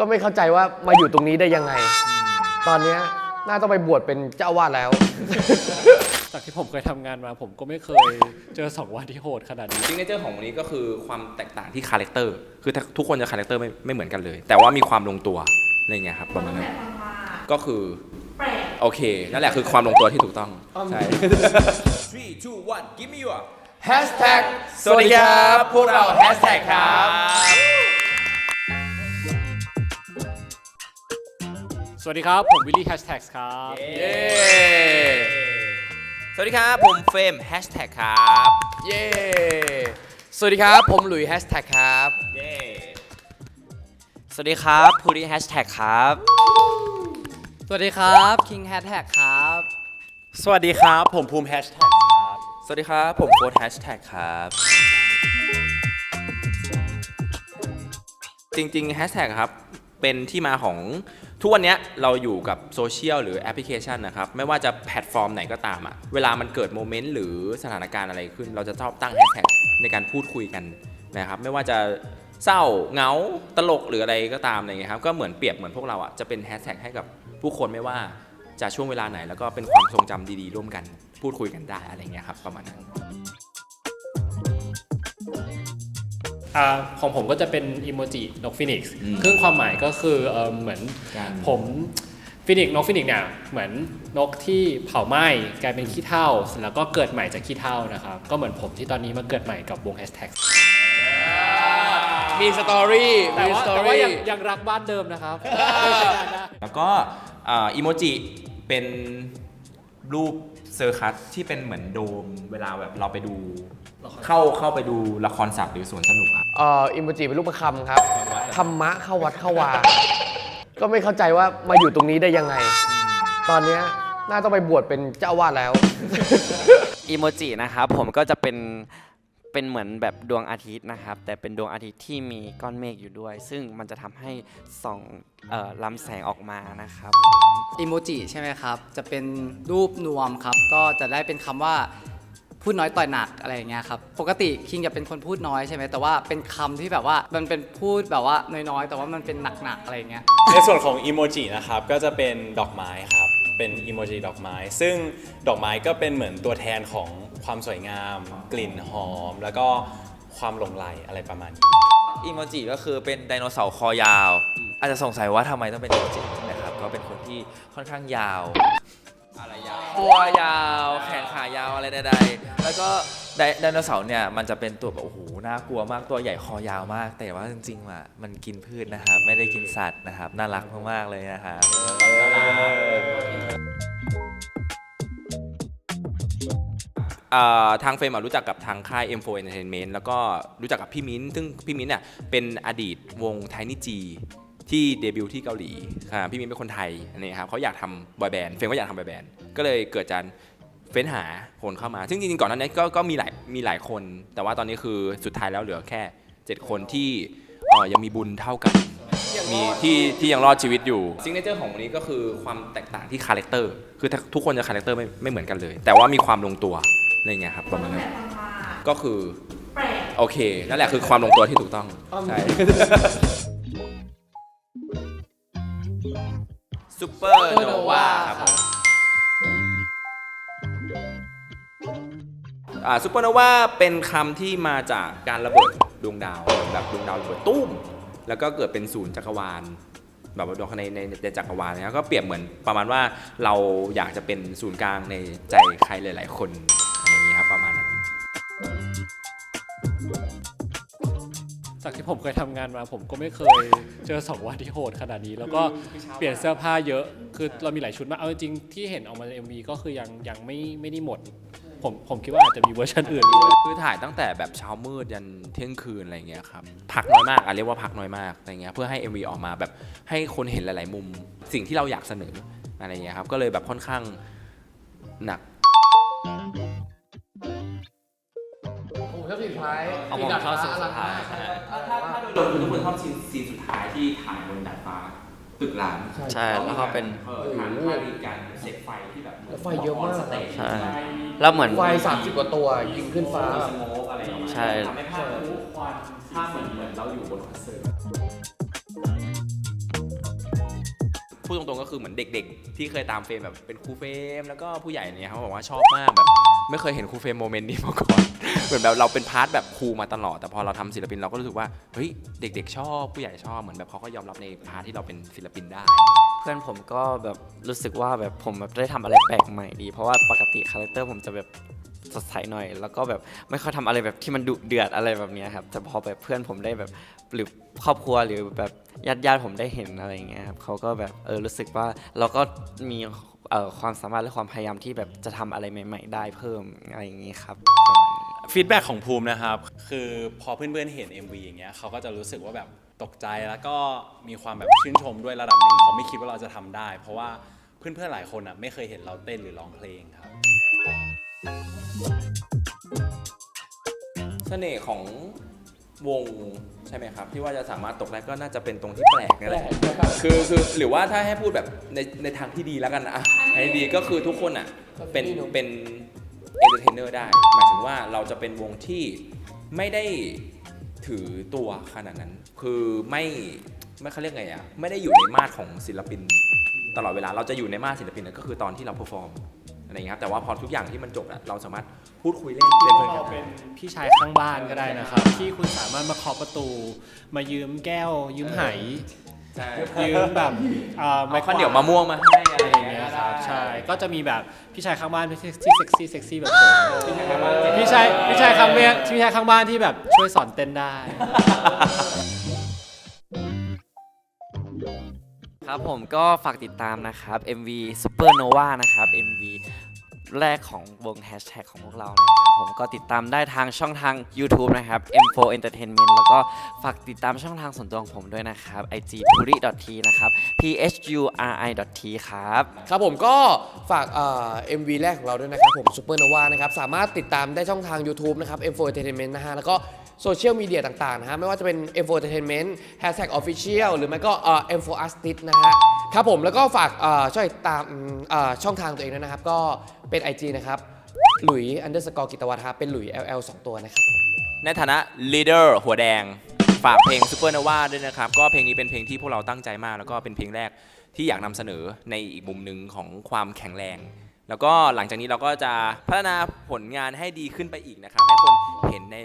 ก็ไม่เข้าใจว่ามาอยู่ตรงนี้ได้ยังไง ตอนเนี้ยน่าต้องไปบวชเป็นเจ้าอาวาสแล้ว จากที่ผมเคยทำงานมาผมก็ไม่เคยเจอสองวันที่โหดขนาดนี้ซิงเกิลของวันนี้ก็คือความแตกต่างที่คาแรคเตอร์ คือทุกคนจะคาแรคเตอร์ไม่ไม่เหมือนกันเลย แต่ว่ามีความลงตัวอะไรเงี้ยครับประมาณนั้น ก็คือแปลกโอเค นั่นแหละคือความลงตัวที่ถูกต้อง ใช่ three two one give me your Hashtag สวัสดีครับ พวกเรา Hashtag ครับ วัสดีครับ ผมวิลลี่แฮชแท็กครับ เย้ สวัสดีครับผมเฟรม Hashtag ครับ เย้ สวัสดีครับผมหลุยแฮชแท็กครับ เย้ สวัสดีครับพูดีแฮชแท็กครับ สวัสดีครับคิงแฮชแท็กครับ สวัสดีครับผมภูมิแฮชแท็กครับ สวัสดีครับผมโค้ด Hashtag ครับ จริงๆ Hashtag ครับ เป็นที่มาของ ทุกวันนี้เราอยู่กับโซเชียลหรือแอปพลิเคชันนะครับ ไม่ว่าจะแพลตฟอร์มไหนก็ตามอะเวลามันเกิดโมเมนต์หรือสถานการณ์อะไรขึ้น เราจะชอบตั้งแฮชแท็กในการพูดคุยกันนะครับ ไม่ว่าจะเศร้าเหงาตลกหรืออะไรก็ตามอะไรเงี้ยครับก็เหมือนเปรียบเหมือนพวกเราอะจะเป็นแฮชแท็กให้กับผู้คนไม่ว่าจะช่วงเวลาไหน แล้วก็เป็นความทรงจำดีๆ ร่วมกัน พูดคุยกันได้อะไรเงี้ยครับประมาณนั้น อ่าของผมก็จะเป็นอิโมจินกฟินิกซ์อืมซึ่งความหมายก็คือเอ่อเหมือนการ ผมฟินิกซ์นกฟินิกซ์เนี่ยเหมือนนกที่เผาไหม้กลายเป็นขี้เถ้าเสร็จแล้วก็เกิดใหม่จากขี้เถ้านะครับ ก็เหมือนผมที่ตอนนี้มาเกิดใหม่กับวงแฮชแท็กมีสตอรี่แต่มีว่าสตอแต่ว่ารี่ยังยังรักบ้านเดิมนะครับไม่ใช่งานได้แล้วก็อ่าอีโมจิเป็นรูปเซอร์คัสที่เป็นเหมือนโดม เวลาแบบเราไปดู เข้าเข้าไปดูละครสัตว์หรือสวนสนุกอะเอ่ออิโมจิเป็นรูปประคำครับ ธรรมะเข้าวัดเข้าวา ก็ไม่เข้าใจว่ามาอยู่ตรงนี้ได้ยังไง ตอนเนี้ยน่าต้องไปบวชเป็นเจ้าอาวาสแล้ว อีโมจินะครับผมก็จะเป็นเป็นเหมือนแบบดวงอาทิตย์นะครับ แต่เป็นดวงอาทิตย์ที่มีก้อนเมฆอยู่ด้วย ซึ่งมันจะทำให้ส่องเอ่อลำแสงออกมานะครับผมอิโมจิใช่ไหมครับ จะเป็นรูปนวมครับ ก็จะได้เป็นคำว่า พูดน้อยต่อยหนักอะไรอย่างเงี้ยครับปกติคิงจะเป็นคนพูดน้อยใช่ไหมแต่ว่าเป็นคำที่แบบว่ามันเป็นพูดแบบว่าน้อยๆแต่ว่ามันเป็นหนักๆอะไรอย่างเงี้ย ในส่วนของอีโมจินะครับก็จะเป็นดอกไม้ครับ เป็นอีโมจิดอกไม้ ซึ่งดอกไม้ก็เป็นเหมือนตัวแทนของความสวยงาม กลิ่นหอม แล้วก็ความหลงไหลอะไรประมาณนี้ อีโมจิก็คือเป็นไดโนเสาร์คอยาว อาจจะสงสัยว่าทำไมต้องเป็นอีโมจินะครับก็เป็นคนที่ค่อนข้างยาว อะไรยาวตัวยาว แขนขายาวอะไรใดๆ แล้วก็ไดไดโนเสาร์เนี่ยมันจะเป็นตัวแบบโอ้โหน่ากลัวมากตัวใหญ่คอยาวมาก แต่ว่าจริงๆอะมันกินพืชนะครับไม่ได้กินสัตว์นะครับน่ารักมากๆเลยนะครับอ่าทางเฟรมอะรู้จักกับทางค่าย M4 Entertainment แล้วก็รู้จักกับพี่มิ้น ซึ่งพี่มิ้นเนี่ยเป็นอดีตวง Tiny G ที่เดบิวต์ที่เกาหลีค่ะพี่มิ้นเป็นคนไทยอันนี้ครับเขาอยากทำบอยแบนด์เฟรมก็อยากทำบอยแบนด์ก็เลยเกิดการ เฟ้นหาคนเข้ามา ซึ่งจริงๆก่อนหน้านี้ก็ก็มีหลายมีหลายคน แต่ว่าตอนนี้คือสุดท้ายแล้วเหลือแค่ 7 คนที่เอ่อยังมีบุญเท่ากัน มีที่ที่ยังรอดชีวิตอยู่ซิงเกิลของวันนี้ก็คือความแตกต่างที่คาแรคเตอร์ คือทุกคนจะคาแรคเตอร์ไม่ไม่เหมือนกันเลย แต่ว่ามีความลงตัวอะไรเงี้ยครับประมาณนั้นก็คือแปลกโอเคนั่นแหละคือความลงตัวที่ถูกต้องใช่ ซูเปอร์โนวาครับผม ซูเปอร์โนวาเป็นคำที่มาจากการระเบิดดวงดาวแบบดวงดาวระเบิดตุ้ม แล้วก็เกิดเป็นศูนย์จักรวาลแบบว่าดวงในในในจักรวาลนะครับก็เปรียบเหมือนประมาณว่าเราอยากจะเป็นศูนย์กลางในใจใครหลาย ๆ คนอะไรอย่างนี้ครับประมาณนั้นจากที่ผมเคยทำงานมาผมก็ไม่เคยเจอสองวันที่โหดขนาดนี้ แล้วก็เปลี่ยนเสื้อผ้าเยอะ คือเรามีหลายชุดมากเอาจริงที่เห็นออกมาใน MV ก็คือยังยังไม่ไม่ได้หมด ผมผมคิดว่าอาจจะมีเวอร์ชันอื่นอีกคือถ่ายตั้งแต่แบบเช้ามืดยันเที่ยงคืนอะไรเงี้ยครับพักน้อยมากอะเรียกว่าพักน้อยมากอะไรเงี้ยเพื่อให้ MV ออกมาแบบให้คนเห็นหลาย ๆ มุม สิ่งที่เราอยากเสนออะไรเงี้ยครับก็เลยแบบค่อนข้างหนักผมชอบสีสุดท้ายเอาผมชอบสีสุดท้ายโดยทุกคนชอบซีนซีนสุดท้ายที่ถ่ายบนดาดฟ้า ตึกร้างใช่แล้วก็เป็นเออถ่ายถ่ายมีการเสกไฟที่แบบหมืนไฟเยอะมาก สเตจใช่ แล้วเหมือน ไฟ30กว่าตัว ยิงขึ้นฟ้า มีสโมกอะไรออกมาใช่ ทำให้ภาพควันภาพเหมือนเหมือนเราอยู่บนคอนเสิร์ต พูดตรงๆก็คือเหมือนเด็กๆ ที่เคยตามเฟรมแบบเป็นครูเฟรมแล้วก็ผู้ใหญ่เนี่ยเขาบอกว่าชอบมากแบบ ไม่เคยเห็นครูเฟรมโมเมนต์นี้มาก่อน เหมือนแบบเราเป็นพาร์ทแบบครูมาตลอด แต่พอเราทำศิลปินเราก็รู้สึกว่า เฮ้ย เด็ก ๆ ชอบ ผู้ใหญ่ชอบ เหมือนแบบเขาก็ยอมรับในพาร์ทที่เราเป็นศิลปินได้ เพื่อนผมก็แบบรู้สึกว่าแบบผมแบบได้ทำอะไรแปลกใหม่ดี เพราะว่าปกติคาแรคเตอร์ผมจะแบบ สดใสหน่อย แล้วก็แบบไม่ค่อยทำอะไรแบบที่มันดุเดือดอะไรแบบเนี้ยครับแต่พอแบบเพื่อนผมได้แบบหรือครอบครัวหรือแบบญาติญาติๆผมได้เห็นอะไรอย่างเงี้ยครับเขาก็แบบเออรู้สึกว่าเราก็มีเอ่อความสามารถและความพยายามที่แบบจะทำอะไรใหม่ ๆ ได้เพิ่มอะไรอย่างงี้ครับประมาณนี้ ฟีดแบ็กของภูมินะครับ คือพอเพื่อนๆเห็น MV อย่างเงี้ยเขาก็จะรู้สึกว่าแบบตกใจแล้วก็มีความแบบชื่นชมด้วยระดับหนึ่งเขาไม่คิดว่าเราจะทำได้ เพราะว่าเพื่อนๆหลายคนอะไม่เคยเห็นเราเต้นหรือร้องเพลงครับ เสน่ห์ของวงใช่ไหมครับ ที่ว่าจะสามารถตกได้ก็น่าจะเป็นตรงที่แปลกนี่แหละคือคือหรือว่าถ้าให้พูดแบบในในทางที่ดีแล้วกันนะให้ดีก็คือทุกคนอะเป็นเป็นเอนเตอร์เทนเนอร์ได้หมายถึงว่าเราจะเป็นวงที่ไม่ได้ถือตัวขนาดนั้น คือไม่ไม่เขาเรียกไงอะไม่ได้อยู่ในมาตรของศิลปิน ตลอดเวลาเราจะอยู่ในมาตรศิลปินก็คือตอนที่เราเพอร์ฟอร์ม อะไรอย่างเงี้ยครับแต่ว่าพอทุกอย่างที่มันจบอะเราสามารถพูดคุยเล่นเป็นเพื่อนกันเป็นพี่ชายข้างบ้านก็ได้นะครับ ที่คุณสามารถมาเคาะประตู มายืมแก้ว ยืมไหยืมแบบอ่าเอาข้าวเหนียวมะม่วงมาให้อะไรอะไรอย่ย่างงอาเงี้เงี้ยยคครัรับบใช่ก็จะมีแบบพี่ชายข้างบ้านที่ที่เซ็กซี่เซ็กซี่แบบผมพี่ชายพี่ชายข้างบ้านพี่ชายข้างบ้านที่แบบช่วยสอนเต้นได้ ครับผมก็ฝากติดตามนะครับ MV Supernova นะครับ MV แรกของวง Hashtag ของพวกเรานะครับผมก็ติดตามได้ทางช่องทาง YouTube นะครับ M4 Entertainment แล้วก็ฝากติดตามช่องทางส่วนตัวของผมด้วยนะครับ IG puri t นะครับ p h u r i t ครับ ครับผมก็ฝากเอ่อ MV แรกของเราด้วยนะครับผม Supernova นะครับ สามารถติดตามได้ช่องทาง YouTube นะครับ M4 Entertainment นะฮะแล้วก็ โซเชียลมีเดียต่างๆนะฮะไม่ว่าจะเป็น M4 Entertainment Hashtag Official หรือไม่ก็เอ่อ M4 Artist นะฮะครับผมแล้วก็ฝากเอ่อช่วยตามเอ่อช่องทางตัวเองด้วยนะครับ ก็เป็น IG นะครับหลุย underscore กิตวัฒน์ครับเป็นหลุย LL 2 ตัวนะครับผม ในฐานะ leader หัวแดง ฝากเพลง Supernova ด้วยนะครับ ก็เพลงนี้เป็นเพลงที่พวกเราตั้งใจมาก แล้วก็เป็นเพลงแรกที่อยากนำเสนอในอีกมุมหนึ่งของความแข็งแรง แล้วก็หลังจากนี้เราก็จะพัฒนาผลงานให้ดีขึ้นไปอีกนะครับ ให้คนเห็นใน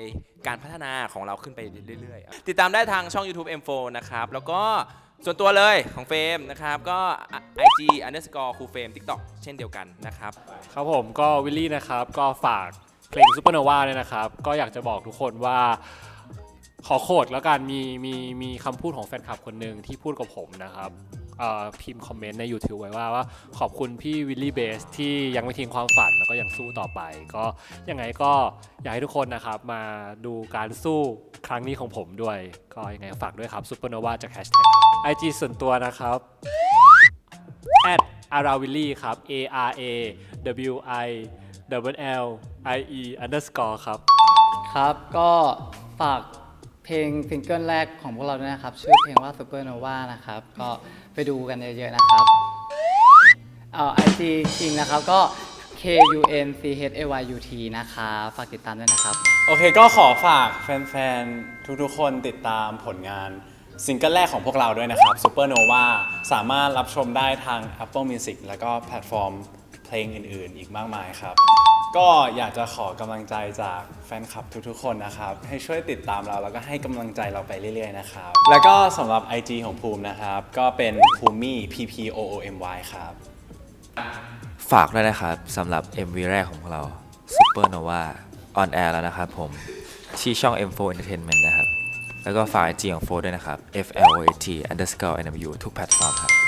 การพัฒนาของเราขึ้นไปเรื่อยๆ ติดตามได้ทางช่อง YouTube M4 นะครับ แล้วก็ส่วนตัวเลยของเฟรมนะครับ ก็ IG underscore ครูเฟรม TikTok เช่นเดียวกันนะครับ ครับผมก็วิลลี่นะครับ ก็ฝากเพลง Supernova เนี่ยนะครับ ก็อยากจะบอกทุกคนว่าขอโคดแล้วกันมีมีมีคำพูดของแฟนคลับคนหนึ่งที่พูดกับผมนะครับ พิมพ์คอมเมนต์ใน YouTube ไว้ว่าว่าขอบคุณพี่วิลลี่เบสที่ยังไม่ทิ้งความฝันแล้วก็ยังสู้ต่อไป ก็ยังไงก็อยากให้ทุกคนนะครับมาดูการสู้ครั้งนี้ของผมด้วย ก็ยังไงฝากด้วยครับ Supernova จาก Hashtag ครับ IG ส่วนตัวนะครับ at arawilly ครับ a r a w i w l i e underscore ครับ ครับก็ฝาก เพลงซิงเกิลแรกของพวกเราด้วยนะครับ ชื่อเพลงว่า Supernova นะครับ ก็ไปดูกันเยอะๆนะครับเอ่อ IG จริงนะครับก็ K U N C H A Y U T นะครับฝากติดตามด้วยนะครับ โอเคก็ขอฝากแฟนๆ ทุกๆ คนติดตามผลงานซิงเกิลแรกของพวกเราด้วยนะครับ Supernova สามารถรับชมได้ทาง Apple Music แล้วก็แพลตฟอร์มเพลงอื่นๆ อีกมากมายครับ ก็อยากจะขอกำลังใจจากแฟนคลับทุกๆ คนนะครับ ให้ช่วยติดตามเราแล้วก็ให้กำลังใจเราไปเรื่อยๆ นะครับ แล้วก็สำหรับ IG ของภูมินะครับ ก็เป็นภูมิ P P O O M Y ครับ ฝากด้วยนะครับสำหรับ MV แรกของเรา Supernova on air แล้วนะครับผม ที่ช่อง M4 Entertainment นะครับ แล้วก็ฝาก IG ของโฟด้วยนะครับ F L O A T underscore NMU ทุกแพลตฟอร์มครับ